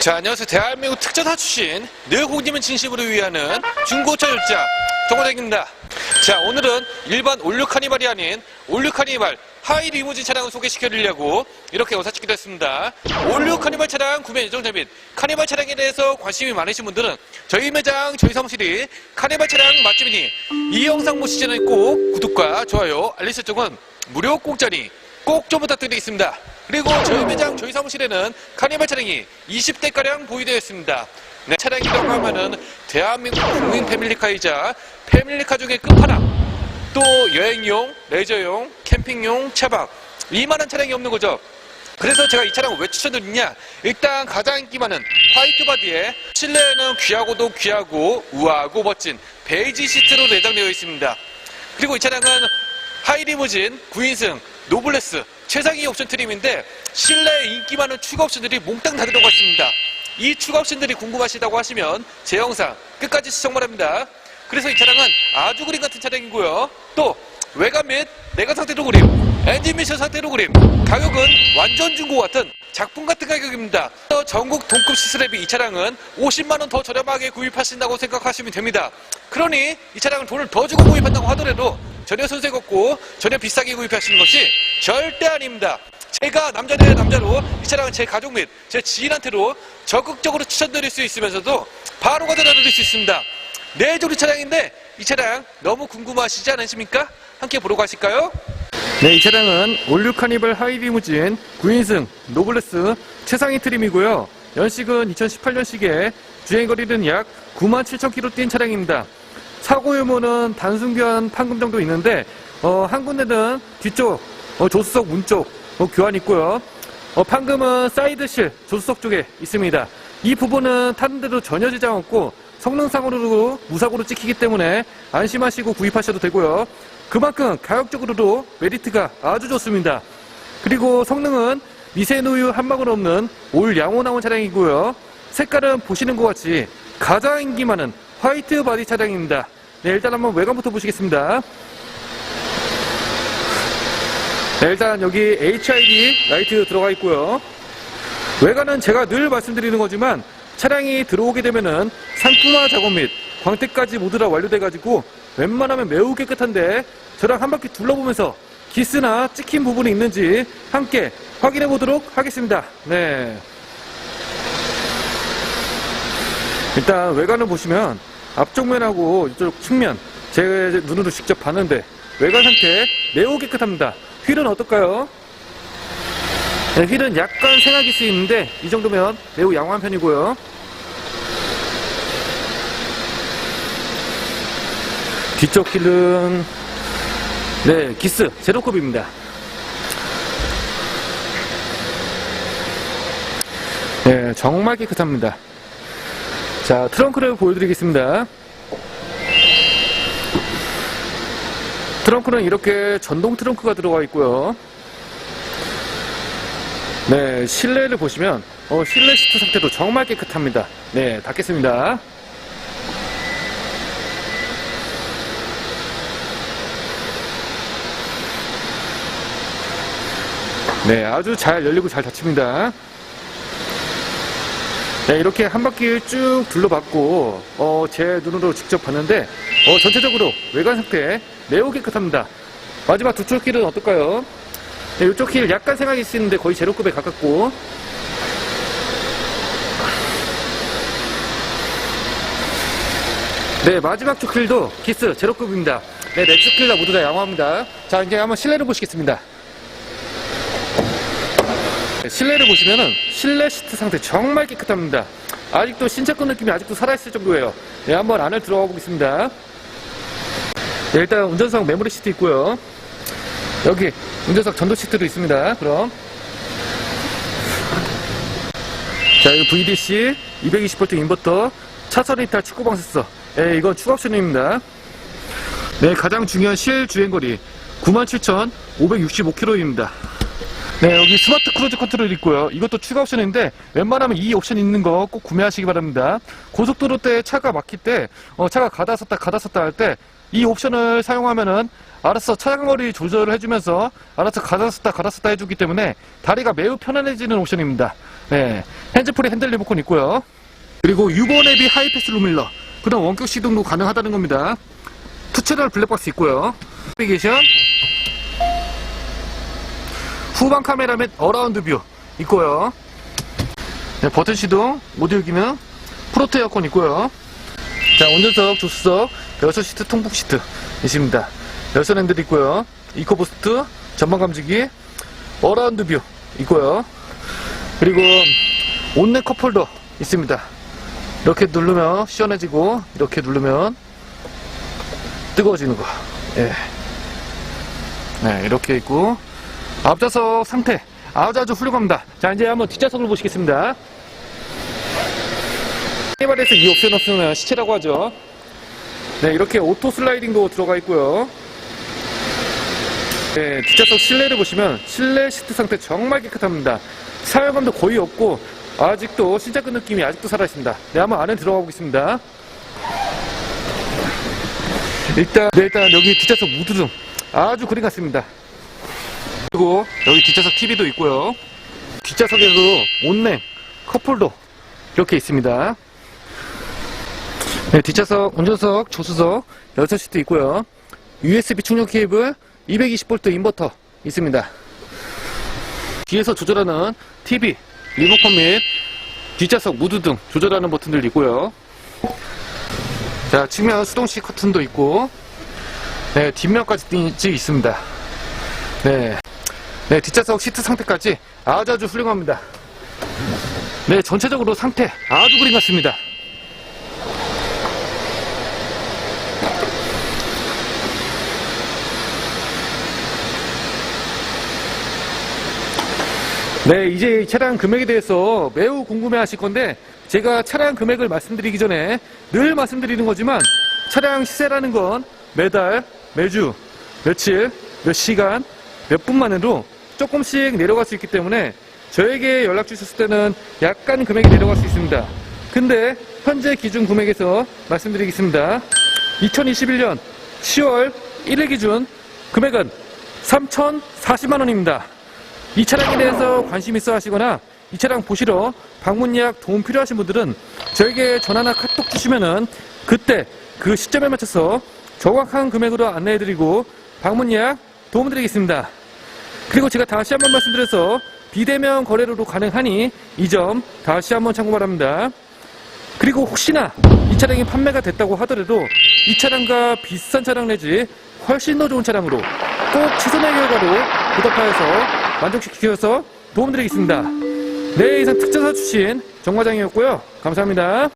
자, 안녕하세요. 대한민국 특전사 출신 늘 고객님은 진심으로 위하는 중고차 열자 동호장입니다. 자, 오늘은 일반 올류 카니발이 아닌 올류 카니발 하이 리무진 차량을 소개시켜드리려고 이렇게 영상 찍기도 했습니다. 올류 카니발 차량 구매 예정자 및 카니발 차량에 대해서 관심이 많으신 분들은 저희 매장, 저희 사무실이 카니발 차량 맛집이니 이 영상 보시기 전에 꼭 구독과 좋아요, 알림 설정은 무료 공짜니 꼭 좀 부탁드리겠습니다. 그리고 저희 매장, 저희 사무실에는 카니발 차량이 20대가량 보유되어 있습니다. 네, 차량이라고 하면은 대한민국 국민 패밀리카이자 패밀리카 중에 끝판왕. 또 여행용, 레저용, 캠핑용, 차박. 이만한 차량이 없는 거죠. 그래서 제가 이 차량을 왜 추천드리냐? 일단 가장 인기 많은 화이트 바디에 실내에는 귀하고도 귀하고 우아하고 멋진 베이지 시트로 내장되어 있습니다. 그리고 이 차량은 하이리무진, 9인승, 노블레스, 최상위 옵션 트림인데 실내에 인기 많은 추가 옵션들이 몽땅 다 들어가 있습니다. 이 추가 옵션들이 궁금하시다고 하시면 제 영상 끝까지 시청 바랍니다. 그래서 이 차량은 아주 그림 같은 차량이고요. 또 외관 및 내관 상태로 그림, 엔진 미션 상태로 그림, 가격은 완전 중고 같은 작품 같은 가격입니다. 또 전국 동급 시스랩이 이 차량은 50만 원 더 저렴하게 구입하신다고 생각하시면 됩니다. 그러니 이 차량을 돈을 더 주고 구입한다고 하더라도 전혀 손색 없고 전혀 비싸게 구입하시는 것이 절대 아닙니다. 제가 남자 대 남자로 이 차량은 제 가족 및 제 지인한테로 적극적으로 추천드릴 수 있으면서도 바로 가져다 드릴 수 있습니다. 내조리 차량인데 이 차량 너무 궁금하시지 않으십니까? 함께 보러 가실까요? 네, 이 차량은 올류 카니발 하이리무진 9인승 노블레스 최상위 트림이고요. 연식은 2018년식에 주행거리는 약 9만 7천 킬로 뛴 차량입니다. 사고 유무는 단순 교환 판금 정도 있는데 어, 한 군데는 뒤쪽 어, 조수석 문쪽 어, 교환 있고요. 어, 판금은 사이드실 조수석 쪽에 있습니다. 이 부분은 타는 데도 전혀 지장 없고 성능상으로도 무사고로 찍히기 때문에 안심하시고 구입하셔도 되고요. 그만큼 가격적으로도 메리트가 아주 좋습니다. 그리고 성능은 미세노유 한 방울 없는 올 양호 나온 차량이고요. 색깔은 보시는 것 같이 가장 인기 많은 화이트 바디 차량입니다. 네, 일단 한번 외관부터 보시겠습니다. 네, 일단 여기 HID 라이트 들어가 있고요. 외관은 제가 늘 말씀드리는 거지만 차량이 들어오게 되면은 상품화 작업 및 광택까지 모두 다 완료돼가지고 웬만하면 매우 깨끗한데 저랑 한 바퀴 둘러보면서 기스나 찍힌 부분이 있는지 함께 확인해 보도록 하겠습니다. 네. 일단 외관을 보시면 앞쪽 면하고 이쪽 측면 제 눈으로 직접 봤는데 외관 상태 매우 깨끗합니다. 휠은 어떨까요? 네, 휠은 약간 생각이 쓰이는데 이 정도면 매우 양호한 편이고요. 뒤쪽 휠은 네 기스 제로컵입니다. 네 정말 깨끗합니다. 자 트렁크를 보여드리겠습니다. 트렁크는 이렇게 전동 트렁크가 들어가 있고요. 네, 실내를 보시면 어, 실내 시트 상태도 정말 깨끗합니다. 네, 닫겠습니다. 네, 아주 잘 열리고 잘 닫힙니다. 네, 이렇게 한 바퀴 쭉 둘러봤고, 어, 제 눈으로 직접 봤는데, 어, 전체적으로 외관 상태 매우 깨끗합니다. 마지막 두 쪽 길은 어떨까요? 네, 이쪽 길 약간 생각이 있는데 거의 제로급에 가깝고, 네, 마지막 쪽 킬도 기스 제로급입니다. 네, 네쪽 킬다 모두 다 양호합니다. 자, 이제 한번 실내를 보시겠습니다. 네, 실내를 보시면은 실내 시트 상태 정말 깨끗합니다. 아직도 신차권 느낌이 아직도 살아있을 정도예요. 네, 한번 안을 들어가 보겠습니다. 네, 일단 운전석 메모리 시트 있고요. 여기 운전석 전도 시트도 있습니다. 그럼 자, 이거 VDC 220V 인버터 차선 이탈 축구방 센서. 네, 이건 추가 옵션입니다. 네, 가장 중요한 실 주행거리 97,565km입니다. 네, 여기 스마트 크루즈 컨트롤 있고요. 이것도 추가 옵션인데 웬만하면 이 옵션 있는 거 꼭 구매하시기 바랍니다. 고속도로 때 차가 막힐 때 어, 차가 가다 섰다 가다 섰다 할 때 이 옵션을 사용하면은 알아서 차량거리 조절을 해주면서 알아서 가다 섰다 가다 섰다 해주기 때문에 다리가 매우 편안해지는 옵션입니다. 네, 핸즈프리 핸들 리모컨 있고요. 그리고 유보네비 하이패스 루밀러. 그다음 원격 시동도 가능하다는 겁니다. 투채널 블랙박스 있고요. 내비게이션. 후방 카메라 및 어라운드 뷰 있고요. 네, 버튼 시동, 모듈 기능, 프로토 에어컨 있고요. 자, 운전석, 조수석, 여섯 시트 통풍 시트 있습니다. 열선 핸들 있고요. 이코부스트, 전방 감지기, 어라운드 뷰 있고요. 그리고 온내 컵홀더 있습니다. 이렇게 누르면 시원해지고 이렇게 누르면 뜨거워지는 거. 예. 네, 이렇게 있고 앞좌석 상태 아주 아주 훌륭합니다. 자, 이제 한번 뒷좌석을 보시겠습니다. 카니발에서 이 옵션 없으면 시체라고 하죠. 네, 이렇게 오토 슬라이딩도 들어가 있고요. 네, 뒷좌석 실내를 보시면 실내 시트 상태 정말 깨끗합니다. 사용감도 거의 없고 아직도 신자끝 느낌이 아직도 살아있습니다. 네, 한번 안에 들어가 보겠습니다. 일단, 네, 일단 여기 뒷좌석 무드등 아주 그림 같습니다. 그리고 여기 뒷좌석 TV도 있고요. 뒷좌석에도 온냉, 컵홀더 이렇게 있습니다. 네, 뒷좌석, 운전석, 조수석 6시트 있고요. USB 충전 케이블 220V 인버터 있습니다. 뒤에서 조절하는 TV, 리모컨 및 뒷좌석 무드 등 조절하는 버튼들 있고요. 자, 측면 수동식 커튼도 있고, 네, 뒷면까지 있습니다. 네. 네, 뒷좌석 시트 상태까지 아주 아주 훌륭합니다. 네, 전체적으로 상태 아주 그림 같습니다. 네, 이제 이 차량 금액에 대해서 매우 궁금해 하실 건데, 제가 차량 금액을 말씀드리기 전에 늘 말씀드리는 거지만, 차량 시세라는 건 매달, 매주, 며칠, 몇 시간, 몇 분만으로 조금씩 내려갈 수 있기 때문에, 저에게 연락 주셨을 때는 약간 금액이 내려갈 수 있습니다. 근데, 현재 기준 금액에서 말씀드리겠습니다. 2021년 10월 1일 기준 금액은 3,040만 원입니다. 이 차량에 대해서 관심 있어 하시거나 이 차량 보시러 방문 예약 도움 필요하신 분들은 저에게 전화나 카톡 주시면은 그때 그 시점에 맞춰서 정확한 금액으로 안내해드리고 방문 예약 도움 드리겠습니다. 그리고 제가 다시 한번 말씀드려서 비대면 거래로도 가능하니 이 점 다시 한번 참고 바랍니다. 그리고 혹시나 이 차량이 판매가 됐다고 하더라도 이 차량과 비슷한 차량 내지 훨씬 더 좋은 차량으로 꼭 최선의 결과로 보답하여서 만족시키셔서 도움드리겠습니다. 네, 이상 특전사 출신 정과장이었고요. 감사합니다.